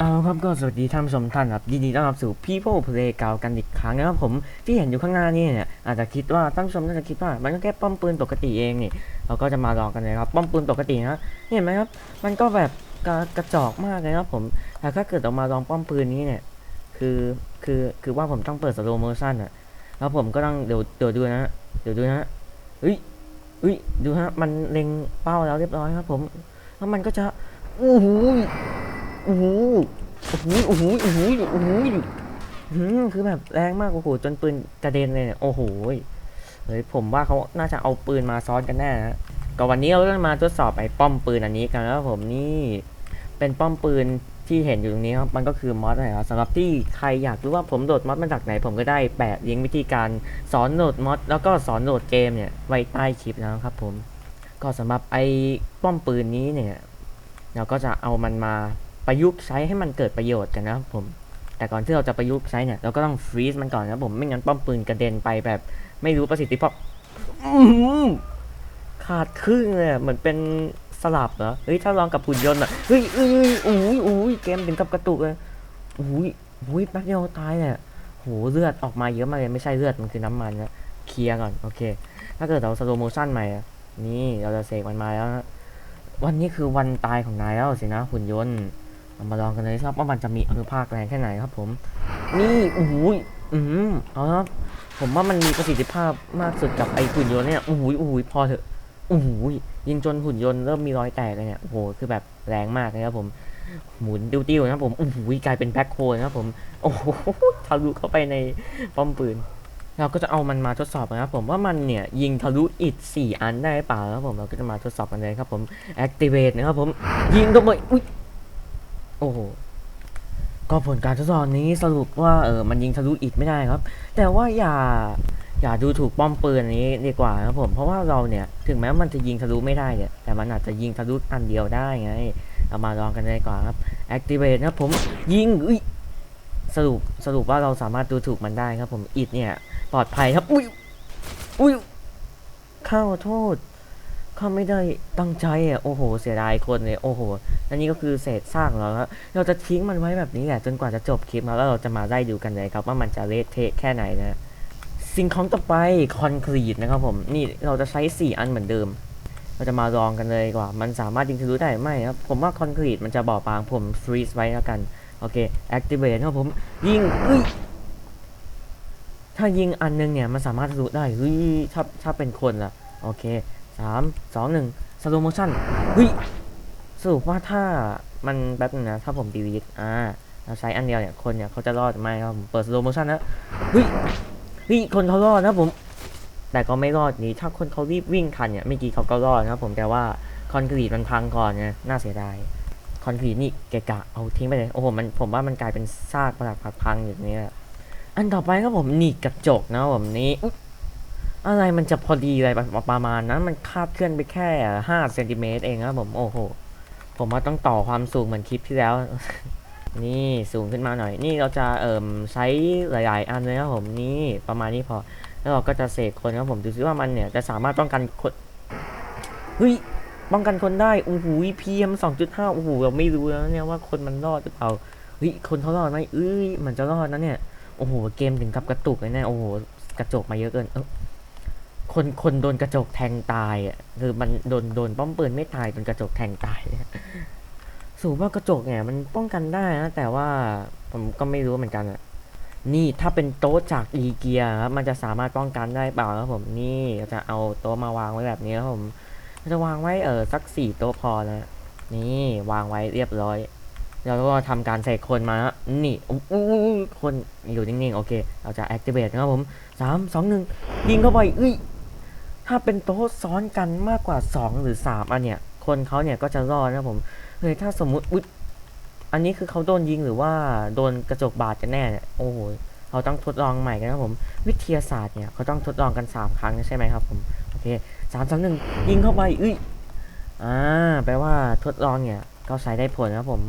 เอาครับก็สวัสดีท่านผู้ชมท่านครับยินดีต้อนรับสู่ People Play เก่ากันอีกครั้งนะครับผมที่เห็นอยู่ข้างหน้านี่เนี่ยอาจจะคิดว่าท่านผู้ชมน่าจะคิดว่า มันก็แค่ป้อมปืนปกติเองนี่เราก็จะมาลองกันเลยครับป้อมปืนปกตินะเห็นไหมครับ มันก็แบบกระกระจอกมากเลยครับผมแต่ถ้าเกิดเรามาลองป้อมปืนนี้เนี่ยคือคือคือว่าผมต้องเปิดสโลโมชั่นอะแล้วผมก็ต้องเดี๋ยวเดี๋ยวดูนะเดี๋ยวดูนะเฮ้ยเฮ้ยดูฮะมันเล็งเป้าแล้วเรียบร้อยครับผมแล้วมันก็จะอู้หู อู้หูโอ้โหโอ้โหโอ้โหโอ้โหคือแบบแรงมากโอ้โหจนปืนกระเด็นเลยเนี่ยโอ้โหเฮ้ยผมว่าเขาน่าจะเอาปืนมาซ้อนกันแน่นะก็วันนี้เราจะมาทดสอบไอ้ป้อมปืนอันนี้กันแล้วผมนี่เป็นป้อมปืนที่เห็นอยู่ตรงนี้ครับมันก็คือมอสนะครับสำหรับที่ใครอยากรู้ว่าผมโหลดมอสมาจากไหน ผมก็ได้แปะลิงก์วิธีการสอนโหลดมอสแล้วก็สอนโหลดเกมเนี่ยไว้ใต้คลิปนะครับผมก็สำหรับไอ้ป้อมปืนนี้เนี่ย เราก็จะเอามันมา ประยุกต์ใช้ให้มันเกิดประโยชน์กันนะครับผม แต่ก่อนที่เราจะประยุกต์ใช้เนี่ยเราก็ต้องฟรีซมันก่อนนะผมไม่งั้นป้อมปืนกระเด็นไปแบบ ไม่รู้ประสิทธิภาพขาดครึ่งเลยเหมือนเป็นสลับเหรอ เฮ้ยถ้าลองกับหุ่นยนต์อะ เฮ้ยเอ้ยอ้ยอุ้ยอุ้ยเกมถึงกับกระตุกเลยอุ้ยอุ้ยแป๊บเดียวตายเลยอะโหเลือดออกมาเยอะมากเลยไม่ใช่เลือดมันคือน้ำมันนะเคลียร์ก่อนโอเค ถ้าเกิดเราสโลโมชั่นใหม่นี่เราจะเสกมันมาแล้ว วันนี้คือวันตายของนายแล้วสินะหุ่นยนต์ เรามาลองกันเลยครับว่ามันจะมีอนุภาคแรงแค่ไหนครับ ผม นี่โอ้โหยอืมเอาครับผมว่ามันมีประสิทธิภาพมากสุดกับไอ้หุ่นยนต์เนี่ยโอ้โหยโอ้โหยพอเถอะโอ้โหยยิงจนหุ่นยนต์เริ่มมีรอยแตกเลยเนี่ยโอ้โหคือแบบแรงมากเลยครับผมหมุนติ้วๆนะครับผมโอ้โหยกลายเป็นแบ็คโฮนะครับผมโอ้โหทะลุเข้าไปในป้อมปืน เราก็จะเอามันมาทดสอบนะครับผมว่ามันเนี่ยยิงทะลุอิฐสี่อันได้หรือเปล่าครับผมเราก็จะมาทดสอบกันเลยครับผม activate นะครับผมยิงเข้าไปอุ้ย โอ้โหก็ผลการทดสอบนี้สรุปว่าเออมันยิงทะลุอิฐไม่ได้ครับ แต่ว่าอย่าอย่าดูถูกป้อมปืนอันนี้ดีกว่าครับผม เพราะว่าเราเนี่ยถึงแม้มันจะยิงทะลุไม่ได้เนี่ยแต่มันอาจจะยิงทะลุอันเดียวได้ไงเรามาลองกันเลยดีกว่าครับ activate นะครับผมยิงอุ้ยสรุปสรุปว่าเราสามารถดูถูกมันได้ครับผมอิฐเนี่ย ปลอดภัยครับอุ้ยอุ้ยข้าโทษ ข้าไม่ได้ตั้งใจอะโอ้โห เสียดายคนเลยโอ้โหอันนี้ก็คือเศษซากของเราครับเราจะทิ้งมันไว้แบบนี้แหละจนกว่าจะจบคลิปแล้วเราจะมาไล่ดูกันเลยครับ ว่ามันจะเละเทะแค่ไหนนะสิ่งของต่อไปคอนกรีตนะครับผมนี่เราจะใช้ 4 อันเหมือนเดิม เราจะมาลองกันเลยกว่า มันสามารถยิงทะลุได้ไหมครับผมว่าคอนกรีตมันจะบอบบางผมฟรีซไว้แล้วกันโอเค activate ครับผมยิงอุ้ยถ้ายิงอันนึงเนี่ยมันสามารถทะลุได้เฮ้ยถ้าถ้าเป็นคนล่ะโอเค สามสองหนึ่งสโลโมชั่นเฮ้ยสรุปว่าถ้ามันแป๊บนึงนะ ถ้าผมดีลีทอ่าเราใช้อันเดียวเนี่ย คนเนี่ยเขาจะรอดไหมครับผมเปิดสโลโมชั่นนะเฮ้ยเฮ้ยคนเขารอดนะผม แต่ก็ไม่รอดนี่ถ้าคนเขารีบวิ่งทันเนี่ยเมื่อกี้เขาก็รอดนะครับผมแต่ว่าคอนกรีตมันพังก่อนไงน่าเสียดายคอนกรีตนี่เกะกะเอาทิ้งไปเลยโอ้โหมันผมว่ามันกลายเป็นซากปรักผักพังอยู่ตรงนี้อันต่อไปครับผมหนีบกระจกนะผมนี้ อะไรมันจะพอดีอะไรประประมาณนั้น มันคาดเคลื่อนไปแค่ห้าเซนติเมตรเองครับผมโอ้โหผมว่าต้องต่อความสูงเหมือนคลิปที่แล้ว นี่สูงขึ้นมาหน่อย นี่เราจะเอ่มใช้หลาย ๆ อันเลยครับผมนี่ประมาณนี้พอ แล้วเราก็จะเสกคนครับผมดูซิว่ามันเนี่ยจะสามารถป้องกันคนเฮ้ยป้องกันคนได้โอ้โหพีเอ็มสองจุดห้าโอ้โหเราไม่รู้แล้วเนี่ยว่าคนมันรอดหรือเปล่าเฮ้ยคนเขารอดไหมเอ้ยมันจะรอดนะเนี่ยโอ้โหเกมถึงกับกระตุกเลยเนี่ยโอ้โหกระจกมาเยอะเกินเออ คนคนโดนกระจกแทงตายอะคือมันโดนโดนป้อมปืนไม่ตายโดนกระจกแทงตายสูว่ากระจกเนี่ยมันป้องกันได้นะแต่ว่าผมก็ไม่รู้เหมือนกันอะนี่ถ้าเป็นโต๊ะจากอีเกียครับมันจะสามารถป้องกันได้เปล่าครับผมนี่จะเอาโต๊ะมาวางไว้แบบนี้ครับผมจะวางไว้เออสักสี่โต๊ะพอนะนี่วางไว้เรียบร้อยเราก็ทำการใส่คนมานะนี่อู้คนอยู่นิ่งๆโอเค เราจะ activate นะครับผมสามสองหนึ่งยิงเข้าไปเอ้ย ถ้าเป็นโต๊ะซ้อนกันมากกว่า 2 หรือ 3 อันเนี่ย คนเขาเนี่ยก็จะรอดนะผมเฮ้ยถ้าสมมุติอุ๊ยอันนี้คือเขาโดนยิงหรือว่าโดนกระจกบาดกันแน่เนี่ยโอ้โหเราต้องทดลองใหม่กันนะผมวิทยาศาสตร์เนี่ยเขาต้องทดลองกัน 3 ครั้งใช่ไหมครับผมโอเคสามสองหนึ่งยิงเข้าไปเอ้ยอ่าแปลว่าทดลองเนี่ยก็ใช้ได้ผลนะครับผม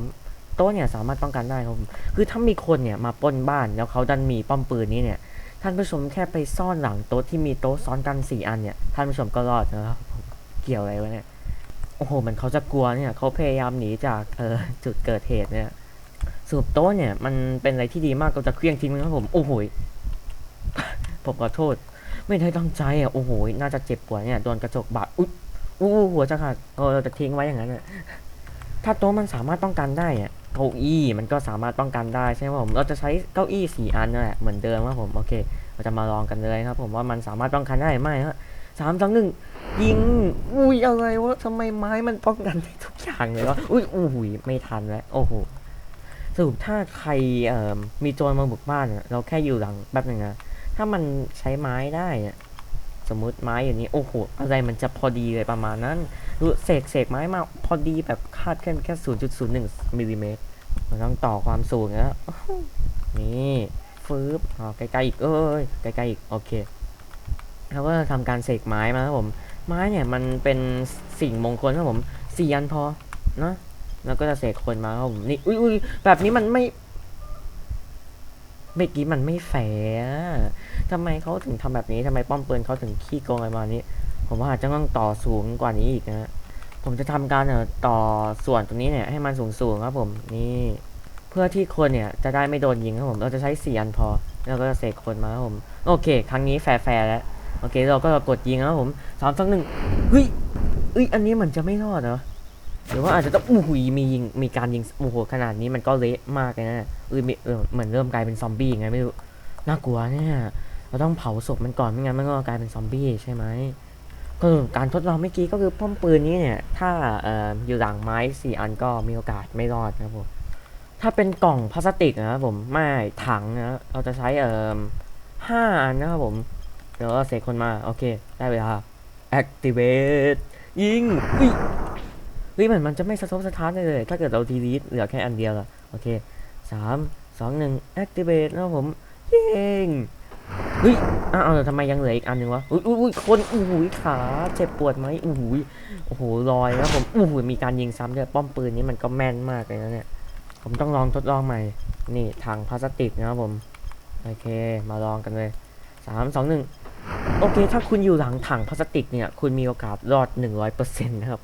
โต๊ะเนี่ยสามารถป้องกันได้ครับผมคือถ้ามีคนเนี่ยมาปล้นบ้านแล้วเขาดันมีป้อมปืนนี้เนี่ย ท่านผู้ชมแค่ไปซ่อนหลังโต๊ะที่มีโต๊ะซ้อนกันสี่อันเนี่ย ท่านผู้ชมก็รอดนะครับผมเกี่ยวอะไรวะเนี่ย โอ้โห มันเขาจะกลัวเนี่ยเขาพยายามหนีจากเออจุดเกิดเหตุเนี่ยสูบโต๊ะเนี่ย มันเป็นอะไรที่ดีมากก็จะเคลี้ยงทิ้งมันครับผม โอ้โหผมขอโทษ ไม่ได้ตั้งใจอะ โอ้โห น่าจะเจ็บปวดเนี่ย โดนกระจกบาด อุ๊ยอู้หัวจะขาดเราจะทิ้งไว้อย่างนั้นอะ ถ้าโต๊ะมันสามารถป้องกันได้อะ เก้าอี้มันก็สามารถป้องกันได้ใช่ไหมผมเราจะใช้เก้าอี้สี่อันนั่นแหละเหมือนเดิมครับผมโอเค เราจะมาลองกันเลยครับ ผมว่ามันสามารถป้องกันได้ไหมฮะสามสองหนึ่งยิงอุ้ยอะไรวะทำไมไม้มันป้องกันได้ทุกอย่างเลยวะอุ้ยอุ้ยไม่ทันแล้วโอ้โหสรุปถ้าใครเอ่อมีโจรมาบุกบ้านเราแค่อยู่หลังแป๊บหนึงนะถ้ามันใช้ไม้ได้อะ สมมติไม้อย่างนี้โอ้โหอะไรมันจะพอดีเลยประมาณนั้นดูเสกเสกไม้มาพอดีแบบคาดแค่แค่ศูนย์จุดศูนย์หนึ่งมิลลิเมตรมันต้องต่อความสูงนะนี่ฟืบอ๋อใกล้ๆอีกเอ้ยใกล้ๆอีกโอเคแล้วก็ทำการเสกไม้มาครับผม ไม้เนี่ยมันเป็นสิ่งมงคลครับผมสี่อันพอเนะแล้วก็จะเสกคนมาครับผมนี่อุ้ยอุ้ยแบบนี้มันไม่ เมื่อกี้มันไม่แฟร์อะทำไมเขาถึงทำแบบนี้ทำไมป้อมปืนเขาถึงขี้โกงอะไรมานี้ ผมว่าอาจจะต้องต่อสูงกว่านี้อีกนะผมจะทำการเต่อส่วนตรงนี้เนี่ยให้มันสูงสูงๆครับผมนี่เพื่อที่คนเนี่ยจะได้ไม่โดนยิงครับผมเราจะใช้สี่อันพอแล้วก็จะเสกคนมาครับผมโอเค ครั้งนี้แฟร์แล้วโอเคเราก็กดยิงครับผมสามสองหนึ่งเฮ้ยเอ้ยอันนี้เหมือนจะไม่รอดเหรอ หรือว่าอาจจะต้องอู้หูยมียิงมีการยิงโอ้โหขนาดนี้มันก็เละมากเลยนะเออเออเหมือนเริ่มกลายเป็นซอมบี้ไงไม่รู้น่ากลัวเนี่ยเราต้องเผาศพมันก่อนไม่งั้นมันก็กลายเป็นซอมบี้ใช่ไหมก็การทดลองเมื่อกี้ก็คือป้อมปืนนี้เนี่ย ถ้าเอ่ออยู่หลังไม้สี่อันก็มีโอกาสไม่รอดนะครับผมถ้าเป็นกล่องพลาสติกนะครับผมไม่ถังนะเราจะใช้เอ่อห้าอันนะครับผมเดี๋ยวเสกคนมา โอเค ได้เวลา activate ยิงอุ้ย ฮ้ยมันมันจะไม่สะทกสะท้านเลย ถ้าเกิดเราทีลีทเหลือแค่อันเดียวอะโอเคสามสองหนึ่ง activate นะครับผมยิงเฮ้ยอ้าวทำไมยังเหลืออีกอันหนึ่งวะอุ้ยอุ้ยคนอู้หูยขาเจ็บปวดไหมอู้หูยโอ้โหลอยนะครับผมอู้หูยมีการยิงซ้ำด้วยป้อมปืนนี้มันก็แม่นมากเลยนะเนี่ย ผมต้องลองทดลองใหม่ นี่ถังพลาสติกนะครับผม โอเค มาลองกันเลยสามสองหนึ่งโอเค ถ้าคุณอยู่หลังถังพลาสติกเนี่ย คุณมีโอกาสรอดหนึ่งร้อยเปอร์เซ็นต์นะครับ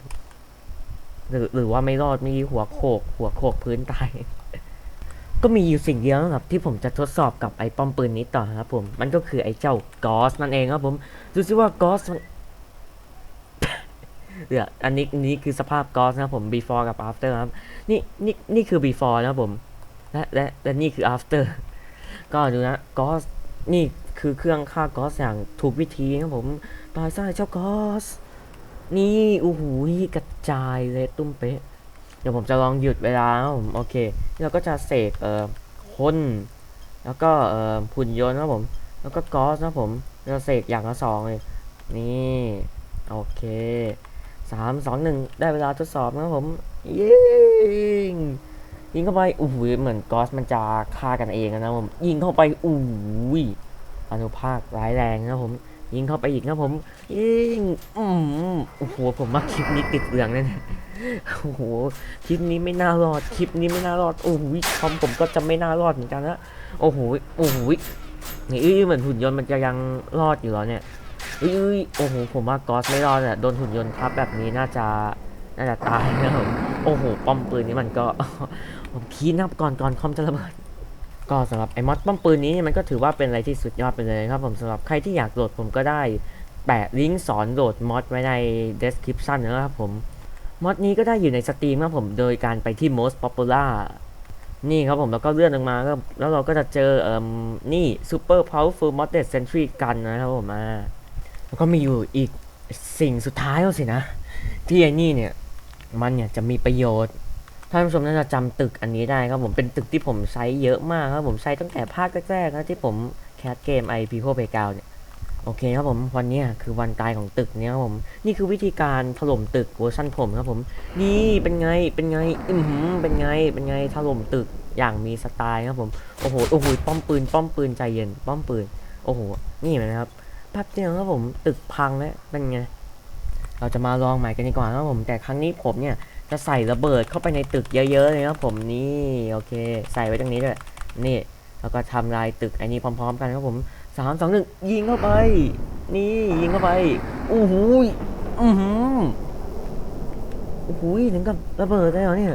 หรือหรือว่าไม่รอดมีหัวโขก หัวโขกพื้นตาย ก็มีอยู่สิ่งเดียวนะครับ ที่ผมจะทดสอบกับไอ้ป้อมปืนนี้ต่อครับผม มันก็คือไอ้เจ้ากอสนั่นเองครับผมดูซิว่ากอสเดี๋ยวอันนี้นี่คือสภาพกอสนะครับผม before กับ after ครับ นี่นี่นี่คือ before นะครับผมและและและนี่คือ after ก็ดูนะกอสนี่คือเครื่องฆ่ากอสอย่างถูกวิธีครับผมตายซะเจ้ากอส นี่โอ้โหกระจายเลยตุ้มเป๊ะ เดี๋ยวผมจะลองหยุดเวลาครับผมโอเคเราก็จะเสกเอ่อคนแล้วก็เอ่อหุ่นยนต์นะผม แล้วก็กอสนะผมเราเสกอย่างละสองเลยนี่โอเคสามสองหนึ่งได้เวลาทดสอบนะผมยิงยิงเข้าไปอู้หูเหมือนกอสมันจะฆ่ากันเองนะครับผมยิงเข้าไปอู้ยอนุภาคร้ายแรงนะผม ยิงเข้าไปอีกนะครับผมยิงอืมโอ้โหผมว่าคลิปนี้ติดเหลืองแน่ๆโอ้โหคลิปนี้ไม่น่ารอดคลิปนี้ไม่น่ารอดโอ้โหคอมผมก็จะไม่น่ารอดเหมือนกันนะโอ้โหโอ้โหนี่เอ้ยเหมือนหุ่นยนต์มันจะยังรอดอยู่เหรอเนี่ยอ้ยเอ้ยโอ้โหผมว่ากอสไม่รอดอะโดนหุ่นยนต์ทับแบบนี้น่าจะน่าจะตายนะครับผมโอ้โหป้อมปืนนี้มันก็ผมคีนับก่อนก่อนคอมจะระเบิด ก็สำหรับไอ้มอดป้อมปืนนี้มันก็ถือว่าเป็นอะไรที่สุดยอดไปเลยครับผมสำหรับใครที่อยากโหลดผมก็ได้แปะลิงก์สอนโหลดมอดไว้ใน description นะครับผมมอดนี้ก็ได้อยู่ในสตรีมครับผมโดยการไปที่ most popular นี่ครับผมแล้วก็เลื่อนลงมาก็แล้วเราก็จะเจอเอ่มนี่ super powerful modded sentry gun นะครับผมอ่าแล้วก็มีอยู่อีกสิ่งสุดท้ายแล้วสินะ ที่ไอ้นี่เนี่ย มันเนี่ยจะมีประโยชน์ ท่านผู้ชมน่าจะจำตึกอันนี้ได้ครับผมเป็นตึกที่ผมใช้เยอะมากครับผมใช้ตั้งแต่ภาคแรกๆนะที่ผมแคสเกมไอพีโคเ y กาเนี่ยโอเคครับผมวันนี้คือวันตายของตึกเนี่ยครับผมนี่คือวิธีการถล่มตึกเวอร์ชันผมครับผมนี่เป็นไงเป็นไงอือหือเป็นไงเป็นไงถล่มตึกอย่างมีสไตล์ครับผมโอ้โหโอ้โหป้อมปืน ป้อมปืนใจเย็น ป้อมปืนโอ้โหนี่เห็นไหมครับแป๊บเดียวครับผมตึกพังแล้วเป็นไงเราจะมาลองใหม่กันดีกว่าครับผมแต่ครั้งนี้ผมเนี่ย จะใส่ระเบิดเข้าไปในตึกเยอะๆเลยครับผมนี่โอเค ใส่ไว้ตรงนี้ด้วยนี่แล้วก็ทำลายตึกไอ้นี้พร้อม ๆ กันครับผมสามสองหนึ่งยิงเข้าไป นี่ยิงเข้าไปอู้หูยอือหือโอ้โหถึงกับระเบิดได้เหรอเนี่ย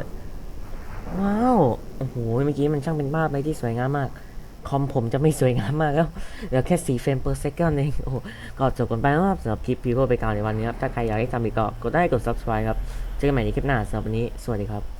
ว้าวโอ้โหเมื่อกี้มันช่างเป็นภาพอะไรที่สวยงามมาก คอมผมจะไม่สวยงามมากแล้วเหลือแค่ 4 เฟรม per second เองโอ้ก็จบกันไปแล้วครับสำหรับคลิปพีโร่ไปกลางในวันนี้ครับ ถ้าใครอยากให้ทำอีกก็กดได้กด subscribe ครับ เจอกันใหม่ในคลิปหน้าสำหรับวันนี้ สวัสดีครับ